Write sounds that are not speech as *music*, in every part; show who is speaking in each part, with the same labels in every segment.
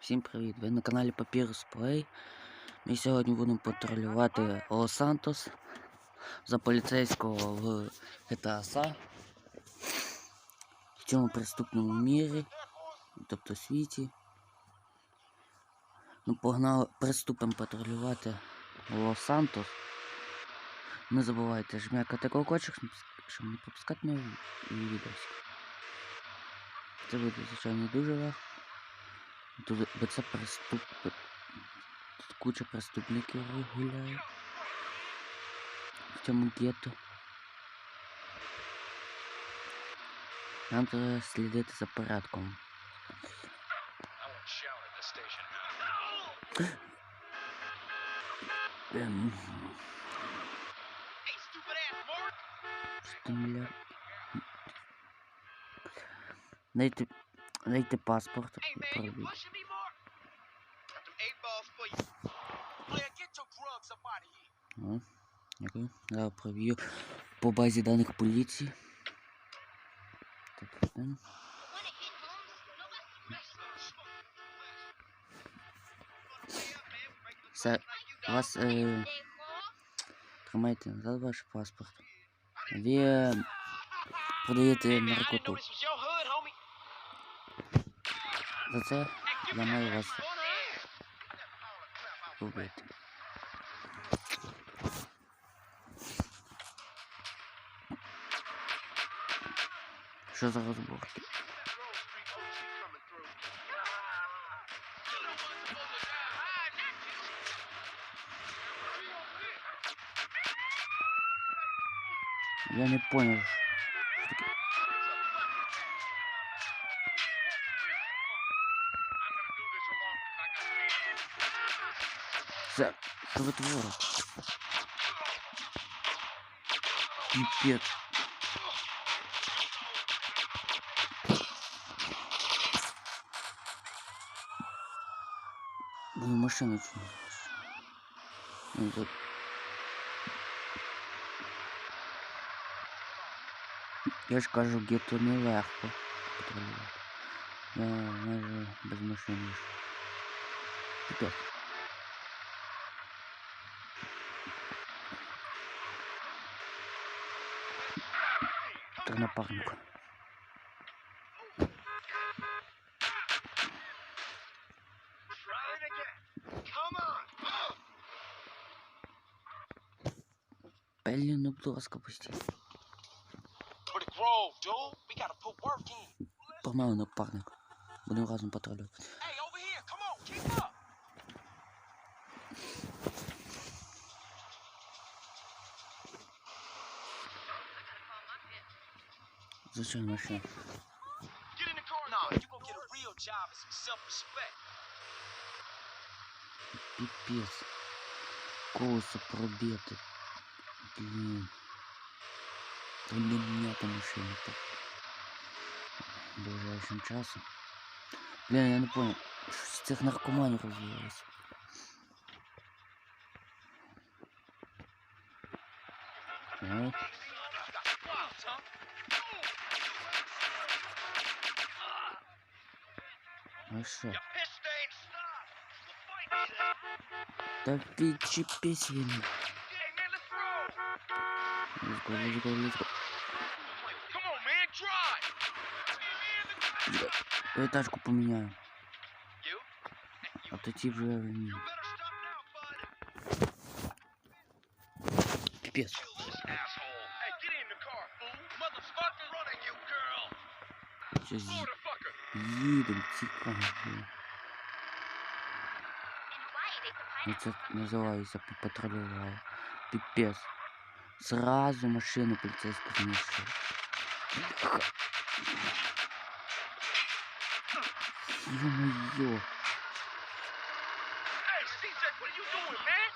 Speaker 1: Всім привіт! Ви на каналі Papyrus Play. Ми сьогодні будемо патрулювати Лос-Сантос за поліцейського в SA. В цьому преступному мірі, тобто світі. Ну, погнали, приступимо патрулювати Лос-Сантос. Не забувайте жмякати колокольчик, щоб не пропускати нові відео. Це буде, звичайно, дуже легко. Тут, бо це преступ... Тут куча преступників гуляє. В цьому гетто. Нам треба слідити за порядком. Ем,
Speaker 2: drugs up out of here.
Speaker 1: О, дякую. Зараз провію по базі даних поліції. Так, там. Все, у вас е, тримайте назад ваш паспорт. Ви продаєте наркоту. За це я маю вас вбити. Що за розборки? Я не понял. Це, що ви творите? Піпець. Мою машину чому? Ну, Я ж кажу, гетто нелегко патрулювати. Я майже без машини. ж. Піпець. Три напарника. Пелі, ну, будь ласка, Погнали напарник. Будемо разом
Speaker 2: and some self-respect.
Speaker 1: Пипец. Колесо пробиты. Блин. Та для меня там машина так. Ближайшим часом. Блин, я не понял. Що з цих наркоманів розвивалося? Так. А що?
Speaker 2: Your piss stained stop. Well, fight me then.
Speaker 1: Та підчепись він.
Speaker 2: Hey, man, let's roll.
Speaker 1: Let's go, let's go, let's go.
Speaker 2: fool. Motherfucker. Running you, girl.
Speaker 1: Щось
Speaker 2: Slow the fucker.
Speaker 1: їдем, цікаво. Ну це називається попатрулював. Піпець. Зразу машину поліцейську знищив. Ё-моё,
Speaker 2: Hey, CJ, what are you doing, man?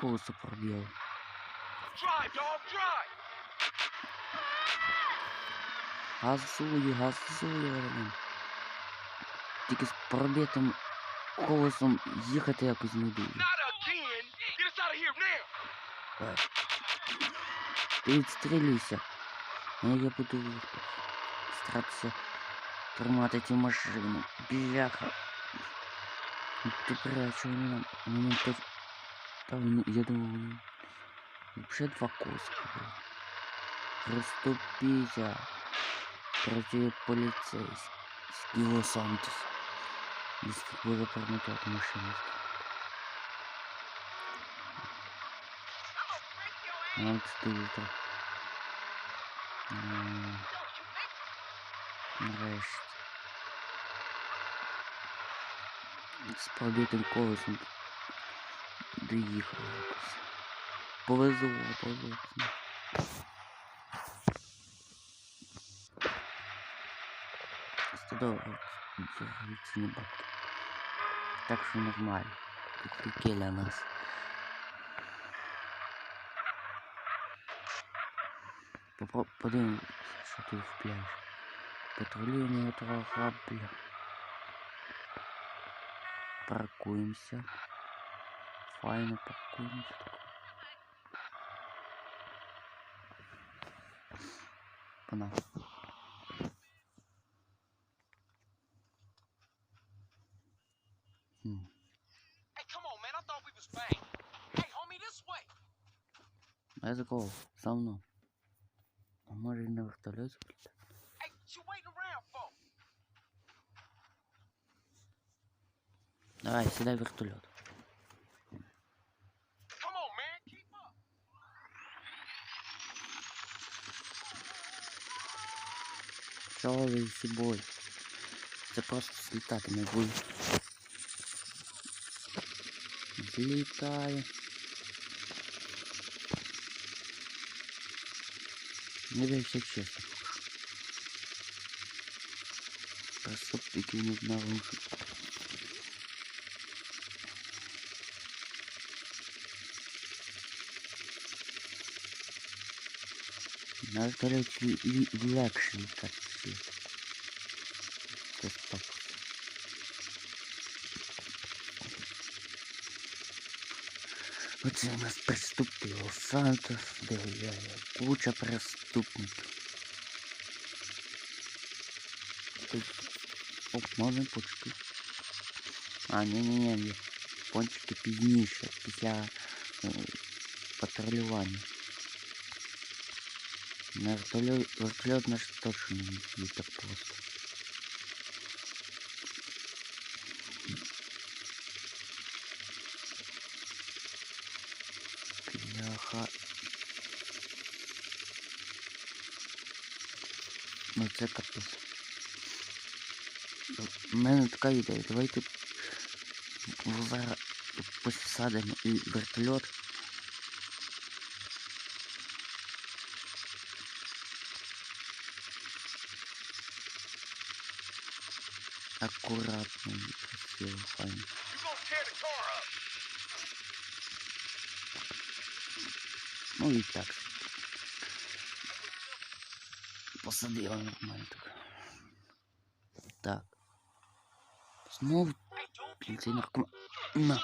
Speaker 1: колесо пробил.
Speaker 2: Drive, dog, drive.
Speaker 1: Газує, газує, блин. Тільки з пробитим колесом їхати якось не дуже.
Speaker 2: Not again. Get us out of here now.
Speaker 1: Давай. Ти відстрілюйся. А я буду старатися тримати ці машини. Бляха. А чого вони нам? Вони нам тут... Та вони, я вони... Вообще два куска. Приступите. Против полицейских. Лос-Сантос. Если было промыто от машины. Вот что это. М, З пробитим колесом доїхав якось. Повезло, повезло. Не бак. Так що нормально. Тут для нас. Подивимося, що тут в пляж. Патрулюємо трохи, бля.
Speaker 2: Bang. Hey, homie, this way.
Speaker 1: Let's go. За мною. А може і на вертольоті? блядь? Давай, сідай в вертольот.
Speaker 2: Come on, man. Keep up.
Speaker 1: Чого ви собою? Це просто злітати не буде. Злітаю. Не дився чесно. Преступники не обнаружили. На вертольоті лі- лі- легше літати. світ. Це так. Оце у нас преступний Лос-Сантос, де гуляє куча преступників. Тут... Оп, можна почки. А, ні-ні-ні, ні. Пончики пізніше, після е, патрулювання. На вертольот, вертольот наш точно не їде так просто. Бляха. Ну це капець. У мене така ідея. Давайте в- зараз посадимо і вертольот. Аккуратно і красиво, файно.
Speaker 2: You gonna tear the car up.
Speaker 1: Ну і так. Посадила нормально так. Так. Знову
Speaker 2: Hey, don't
Speaker 1: блін, цей наркоман. На.
Speaker 2: Hey,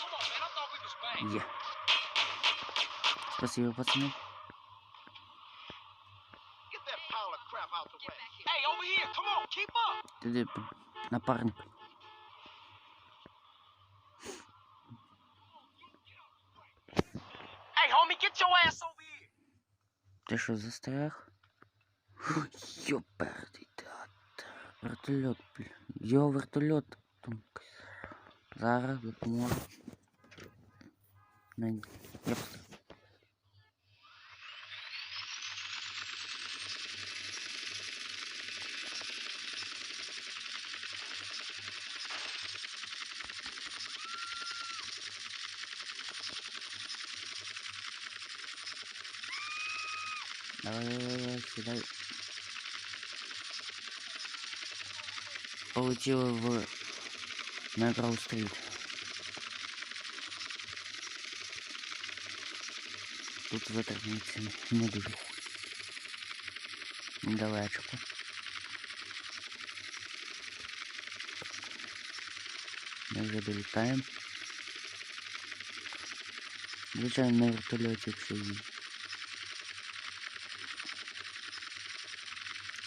Speaker 2: come on, man. I thought we was bang.
Speaker 1: Є. Спасибо, пацани. Блін, напарник.
Speaker 2: Hey, homie, get your ass over here.
Speaker 1: Ти що, застряг? Йоперний *laughs* театр. Вертольот, блін. Йо, вертольот. Там. Зараз допоможу. Я просто... Давай, давай, давай, сідай. Полетіли в на Гроу-стріт. Тут витримується не дуже. Недалечко. Ми вже долітаємо. Звичайно, на вертольоті якщо їде.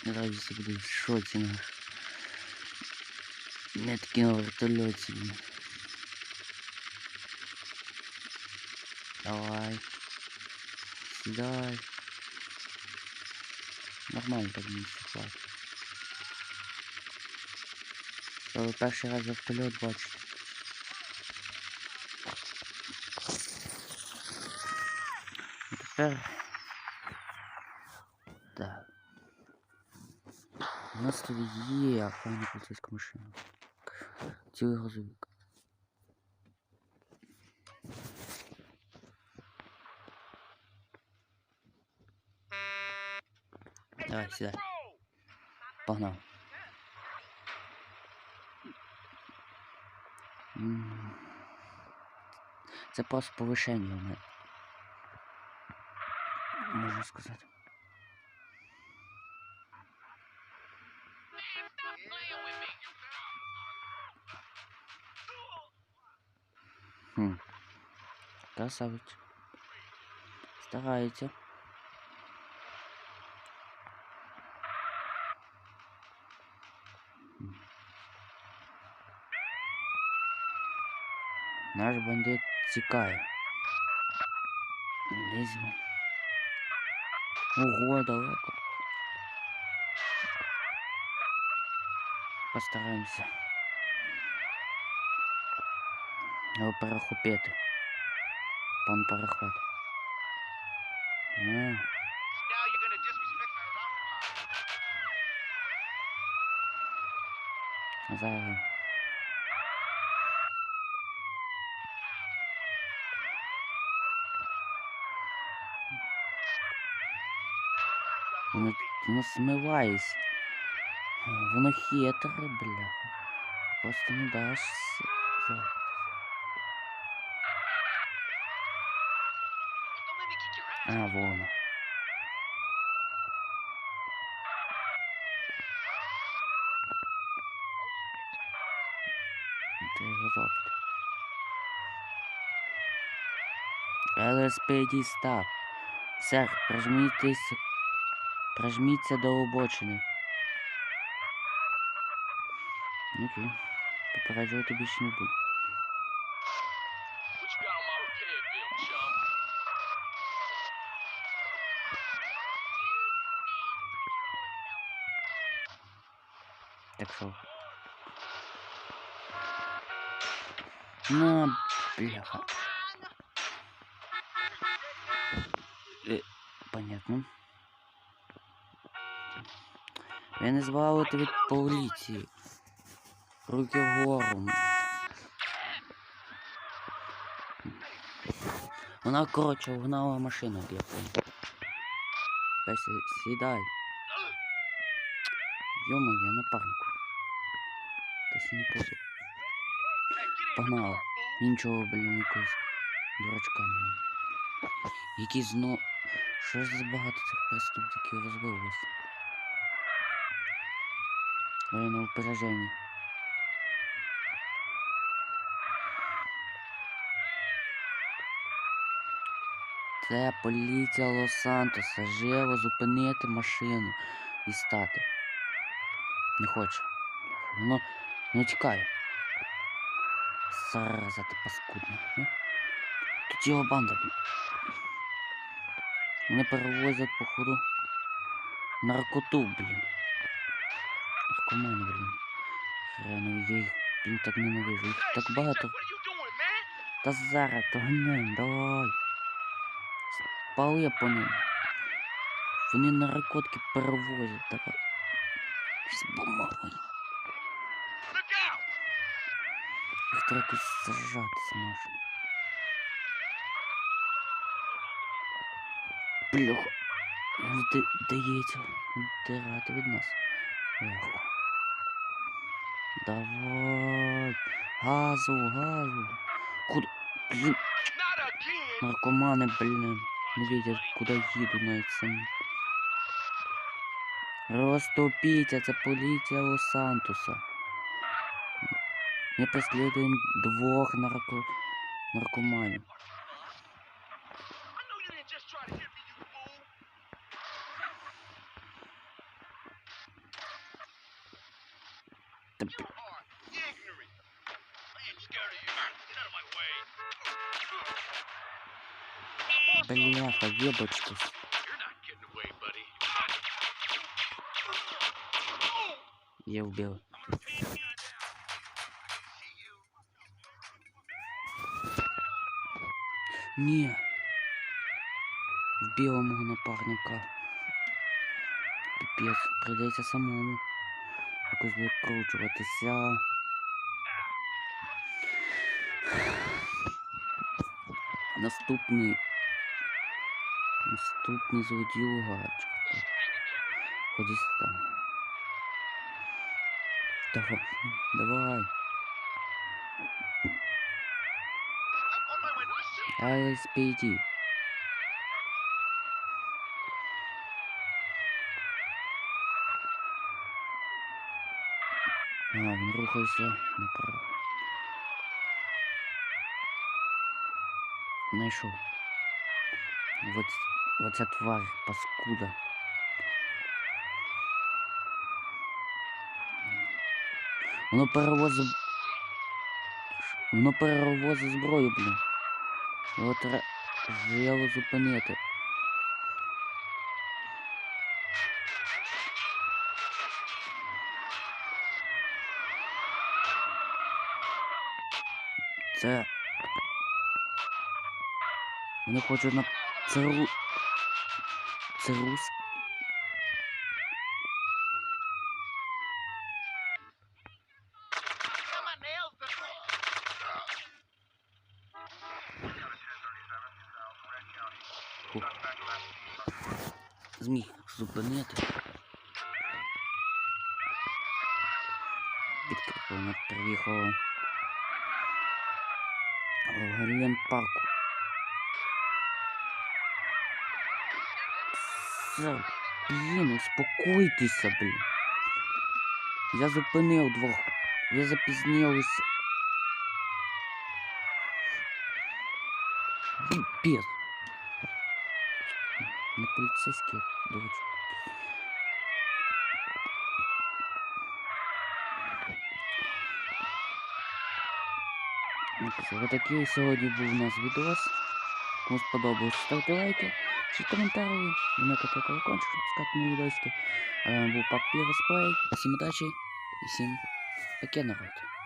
Speaker 1: Зараз всі будуть в шоці на. Не такі на вертольоті. блін. Давай. Сідай. Нормально так місце хватить. Це ви перший раз вертольот бачите. І Тепер. нас тут є файна поліцейська машина. Цілий грузовик. Давай, сідай. Погнав. М. Це просто повишення у мене. Можна сказати. Хм. Красавець. Старається. М. Наш бандит тікає. Десь він. Ого, далеко. Постараємося. Його перехопити. Пан
Speaker 2: my rock.
Speaker 1: зараз. Воно, воно смивається. Воно хитре, бляха. Просто не даш. с- за-
Speaker 2: Don't let me kick your ass.
Speaker 1: А, воно. Треба його зробити. ЛСПД став. Сер, прижмітеся. Прижміться до обочини. Окей. Попереджувати більше не буду. На, бляха. Е, понятно. Ви не звалите від поліції. Руки вгору. Вона, коротше, угнала машину, я понял. Песі, сідай. Ё-моё, напарнику. Та сі не позу. Погнала. Нічого, блін, якогось дурачка. Які зно... Що ж за багато цих преступників розбилось? Ви на опереженні. Це поліція Лос-Сантоса. Живо зупинити машину і стати. Не хоче. Воно не тікає. Зараза ти паскудна. а? Тут його банда. Вони перевозять, походу, наркоту, блін. Наркомани, блін. Хренові, я їх, блін, так ненавижу. Їх так багато. Та зараз догнем, давай. Спали по ним. Вони наркотики перевозять, давай. З Їх треба якось зажати зможемо. Бляха. Ну, ти дається дирати від нас. Легко. Давай. Газу, газу. Куди? Блін,
Speaker 2: Not again!
Speaker 1: наркомани, блін. Не видять, куди їду навіть самі. Розтопіться, це поліція Лос-Сантоса. Мы преследуем двух нарко... наркоманов.
Speaker 2: I know you didn't
Speaker 1: Ні. Вбила мого напарника. Піпець, прийдеться самому. Якось викручуватися. Наступний. Наступний злодюга. Чорт. Ходи сюди. Давай. Давай. LSPD. А, він рухається направо. Знайшов. Вот, вот ця тварь, паскуда. Воно перевозить... Воно перевозить зброю, блін. Його треба зупинити. Це. Вони хочуть на. Це ру. Це. Зміг зупинити. Підкріплено приїхало. В Гален парку. Це, блін, успокойтеся, блін. Я зупинив двох. Ви запізнилися. Піпець. Не поліцейські дурочки. Ну, що, Отакий сьогодні був у нас відос. Кому сподобалось, ставте лайки, пишіть коментарі, вмикайте колокольчик, щоб пускати нові відосики. А з вами був Папір Сплей. Всім удачі і всім паке народ.